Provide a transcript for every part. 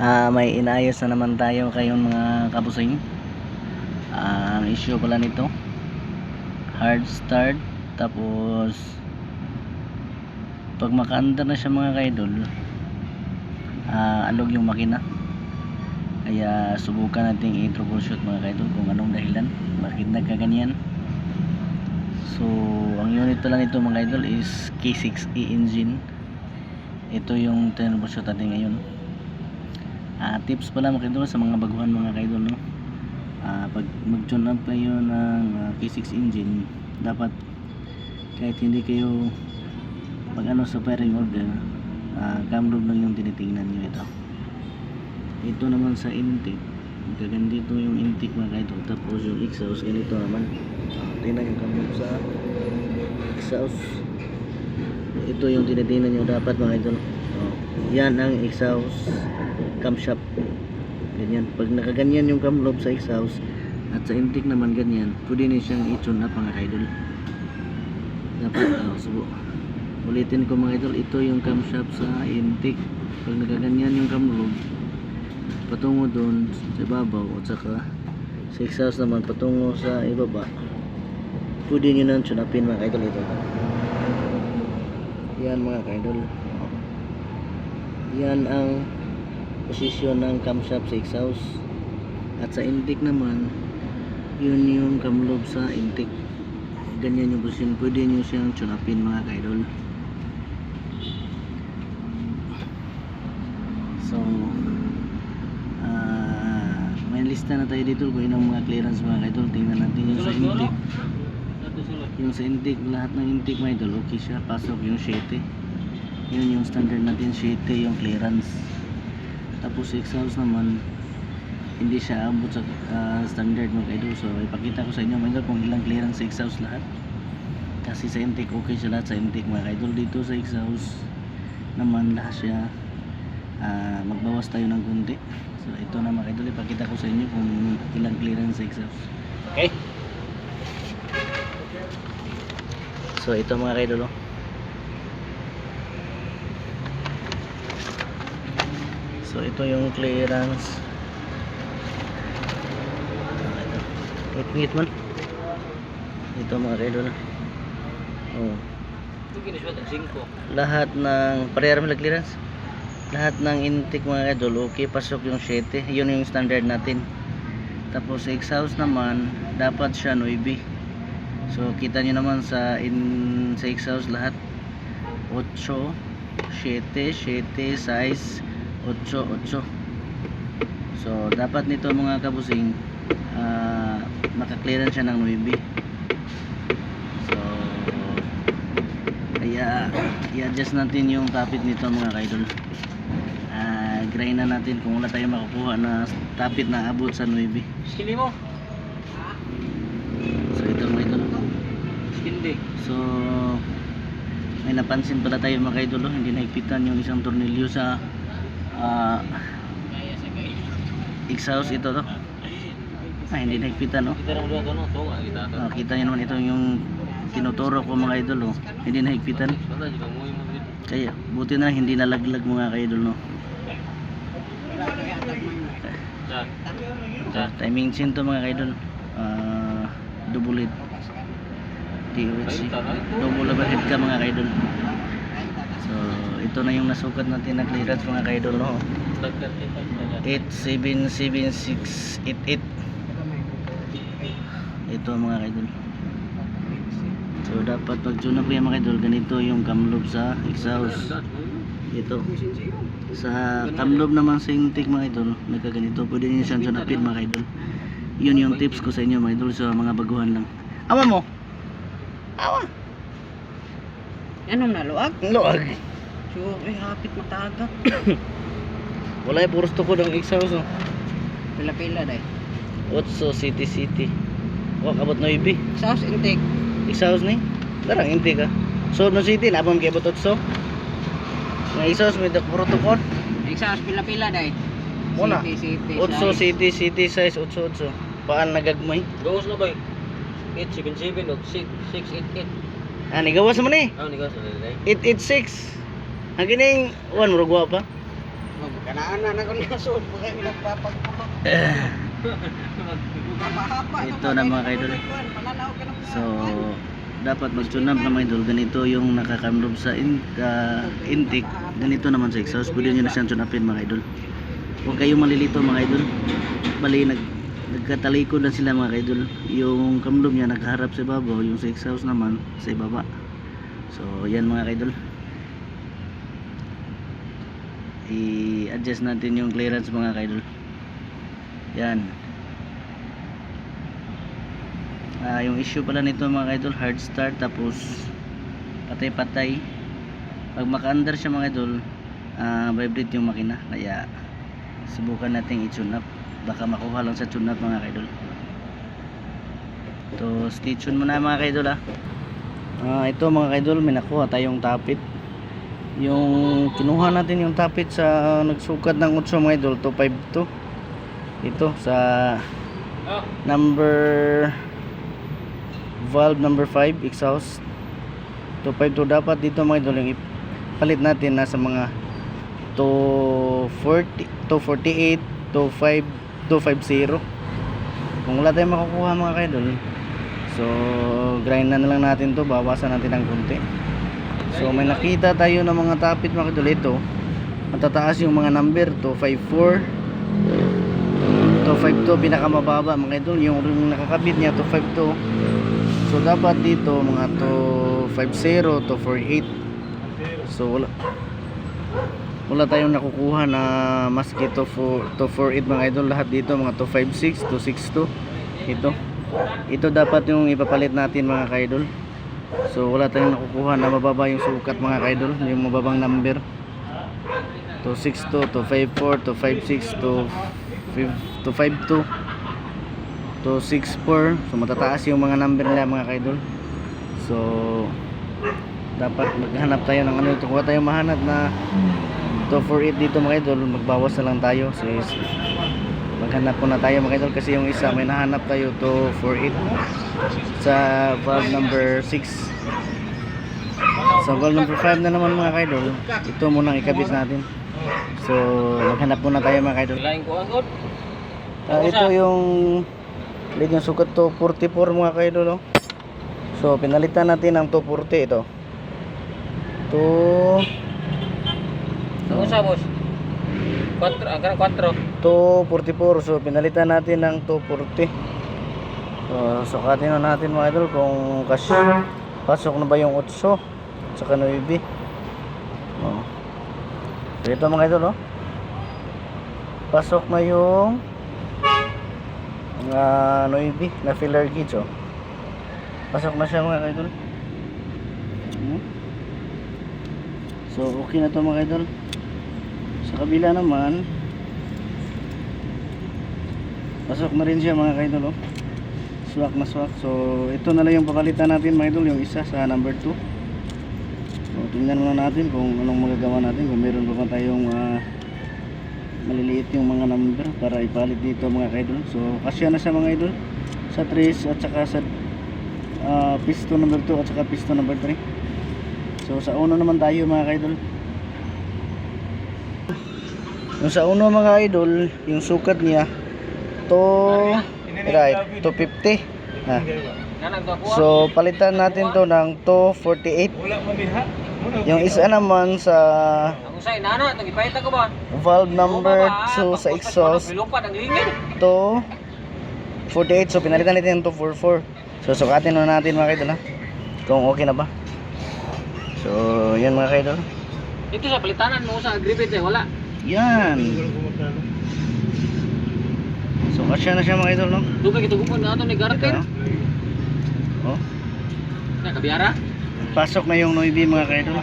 Ah, may inayos na naman tayo kayong mga kabusing. Ah, ang issue pala nito, hard start tapos pag makaandar na siya mga kaidol, ah, alog yung makina. Kaya subukan nating i-troubleshoot mga kaidol kung anong dahilan, bakit nagkaganyan. So, ang unit pala nito mga idol is K6E engine. Ito yung troubleshoot natin ngayon. Ah, tips pala mga kaidol sa mga baguhan mga kaidol no. Ah, pag mag-tune up kayo ng ah, K6 engine, dapat kahit hindi kayo pag ano sa pairing order, ah, cam loop lang yung tinitingnan nyo ito. Ito naman sa intake, ganito yung intake mga kaidol. Tapos yung exhaust, ganito naman. Tingnan yung cam loop sa exhaust. Ito yung tinitingnan nyo dapat mga idol. Yan ang exhaust camshaft ganyan. Pag nakaganyan yung cam lobe sa exhaust at sa intake naman ganyan pwede na siyang i-tune up mga idol. Dapat oh, subo ulitin ko mga idol ito yung camshaft sa intake pag nakaganyan yung cam lobe patungo doon sa ibabaw at saka sa exhaust naman patungo sa ibaba pwede nyo nang tune upin mga idol ito. Yan mga idol yan ang posisyon ng camshaft sa exhaust at sa intake naman yun yung camlobe sa intake ganyan yung posisyon. Pwede nyo siyang tunapin mga kaidol. So ah may lista na tayo dito kung inang mga clearance mga kaidol. Tingnan natin yung sa intake yung sa intake lahat ng intake mga idol okay siya. Pasok yung 7 yun yung standard natin 7 yung clearance. Tapos exhaust naman hindi siya abot sa ah, standard mga idol so ipakita ko sa inyo mga kung ilang clearance sa exhaust lahat. Kasi sa intake okay siya lahat sa intake mga idol. Dito sa exhaust naman lahat siya ah, magbawas tayo ng kunti so ito na mga idol ipakita ko sa inyo kung ilang clearance sa exhaust. Okay. So ito mga idol So ito yung clearance. Ngit-ngit man. Ito mga kaidol. Oh. Lahat ng parehara lang clearance. Lahat ng intake mga kaidol, okay pasok yung 7. Yun yung standard natin. Tapos exhaust naman, dapat siya 9. So kita nyo naman sa in sa exhaust lahat 8, 7, 7, size 8, 8 so dapat nito mga kabusing uh, makaklearance siya ng 9 so kaya i-adjust natin yung tapit nito mga kaidol. Uh, grind na natin kung wala tayong makukuha na tapit na abot sa 9 Skindi mo. so ito mga idol Skindi. so may napansin pala tayo mga kaidol oh, hindi naigpitan yung isang tornilyo sa ah, exhaust ito to ah, hindi naigpitan no? Lang nga kita nyo naman ito yung tinuturo ko mga idol oh. hindi nahigpitan kaya buti na hindi nalaglag mga kaidol no. Ah, timing chain to mga kaidol. Ah double head. DOHC double overhead ka mga kaidol so ito na yung nasukat natin na clearance mga kaidol no? Dagdag kita. 877688 ito mga kaidol. So dapat pag tune up yan mga kaidol ganito yung camlobe sa exhaust. Ito. Sa camlobe naman sa intake mga idol nagkaganito. Pwede nyo siyang tune upin mga idol yun yung tips ko sa inyo mga idol sa mga baguhan lang. Awa mo! Awa Anong naluag? loag So, ay hapit matagak. wala yung puros tukod ang exhaust oh. Pila-pila day. Otso City City Wak abot na ibi Sauce intake. Exhaust ni Darang intake ka So no city na kay abot otso Nga exhaust may dak protocol Sauce pila-pila day. Muna. City, city. Otso size. City City size otso otso Paan nagagmay Gawas na ba? 877 o 688. Ah nigawas mo ni Ah, ni gawas na dai. 886 Ang gining one murag wa pa Wag Kanaan na na kung nasun. Baka nagpapagpapag. Mahaba Ito na mga kaidol. So, dapat mag-tune up na mga idol. Ganito yung nakakamrob sa in, ah, intake. Ganito naman sa exhaust. Pwede nyo na siyang tune upin mga idol. Huwag kayong malilito mga idol. Bali, nag, nagkatalikod lang sila mga idol. Yung kamlob niya nakaharap sa ibabaw. Yung sa exhaust naman sa ibaba. So, yan mga idol. I-adjust natin yung clearance mga idol. Yan. Ah, yung issue pala nito mga idol, hard start tapos patay-patay. Pag maka-under siya mga idol, ah, vibrate yung makina. Kaya subukan nating i-tune up. Baka makuha lang sa tune up mga idol. To stay tuned muna mga idol ah. Ah, ito mga idol, may nakuha tayong tapit. Yung kinuha natin yung tapit sa nagsukat ng 8 mga idol, 252. Ito sa number valve number 5 exhaust 252 dapat dito mga idol yung ipalit natin nasa mga 240 248 25 250 kung wala tayong makukuha mga idol so grind na na lang natin to bawasan natin ng konti. So may nakita tayo ng mga tapit mga idol ito matataas yung mga number 254 252 pinakamababa mga idol yung nakakabit niya 252 so dapat dito mga 250 248 so wala wala tayong nakukuha na maski 248 mga idol. Lahat dito mga 256 262 ito. Ito dapat yung ipapalit natin mga kaidol. So wala tayong nakukuha na mababa yung sukat mga kaidol. Yung mababang number. 262 254 256 252 264 so matataas yung mga number nila mga kaidol. So dapat maghanap tayo ng ano. Ito kung tayo mahanap na 248 dito mga idol. Magbawas na lang tayo. So is, maghanap po na tayo mga idol kasi yung isa may nahanap tayo 248 sa valve number 6 sa valve number 5 na naman mga idol. Ito muna ikabit natin. So maghanap muna tayo mga idol. Ang. Ah, ito yung lead yung sukat to 44 mga kaidol no? So pinalitan natin ng 240 ito. To Ano sa boss? 4, ang kanang 4. 244 so pinalitan natin ng 240. So sukatin na natin mga idol kung kasya pasok na ba yung 8 saka 9. Oh. Ito mga idol oh. Pasok na yung mga 9 na filler gauge oh. Pasok na siya mga idol. Hmm? So okay na to mga idol. Sa kabila naman pasok na rin siya mga idol oh. Swak na swak. So ito na lang yung papalitan natin mga idol, yung isa sa number 2. So tingnan muna natin kung anong magagawa natin kung meron pa tayong ah, maliliit yung mga number para ipalit dito mga idol. So kasya na siya mga idol sa trace at saka sa ah, piston number 2 at saka piston number 3. So sa uno naman tayo mga idol. Yung sa uno mga idol, yung sukat niya to right, 250. Ha. Ako. So palitan natin to ng 248. Yung isa naman sa valve number 2 sa exhaust to 48 so pinalitan natin yung 244 so sukatin na natin mga kaidol ha kung okay na ba so yan mga kaidol Ito sa palitanan mo sa agribit eh wala. Yan. So kasya na siya mga kaidol no? Duga kita gupon na ato ni Garapin. no? oh. Na kabiyara. pasok na yung noivy mga kaidol.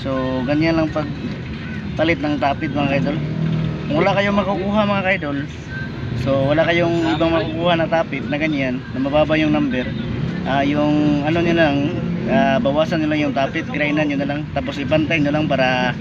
So ganyan lang pag palit ng tapit mga kaidol. Kung wala kayong makukuha mga kaidol. So wala kayong ibang makukuha na tapit na ganyan na mababa yung number. Ah yung ano nyo lang ah, bawasan nyo lang yung tapit grindan nyo na lang tapos ipantay nyo lang para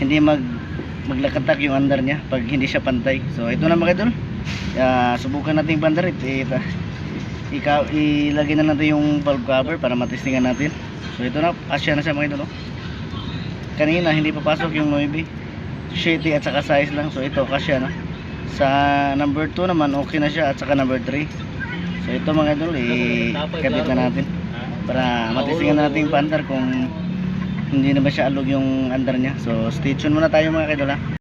hindi mag maglakatak yung under niya pag hindi siya pantay. So ito na mga idol. Uh, subukan natin yung bandar ito, ito. Ika, ilagay na natin yung valve cover para matestingan natin. So ito na asya na siya mga idol oh. kanina hindi papasok yung 9 shitty at saka size lang. So ito kasya na. Sa number 2 naman okay na siya at saka number 3 so ito mga idol ikabit na natin para matestingan natin yung bandar kung hindi na masyadong yung under niya. So stay tuned muna tayo mga kaidola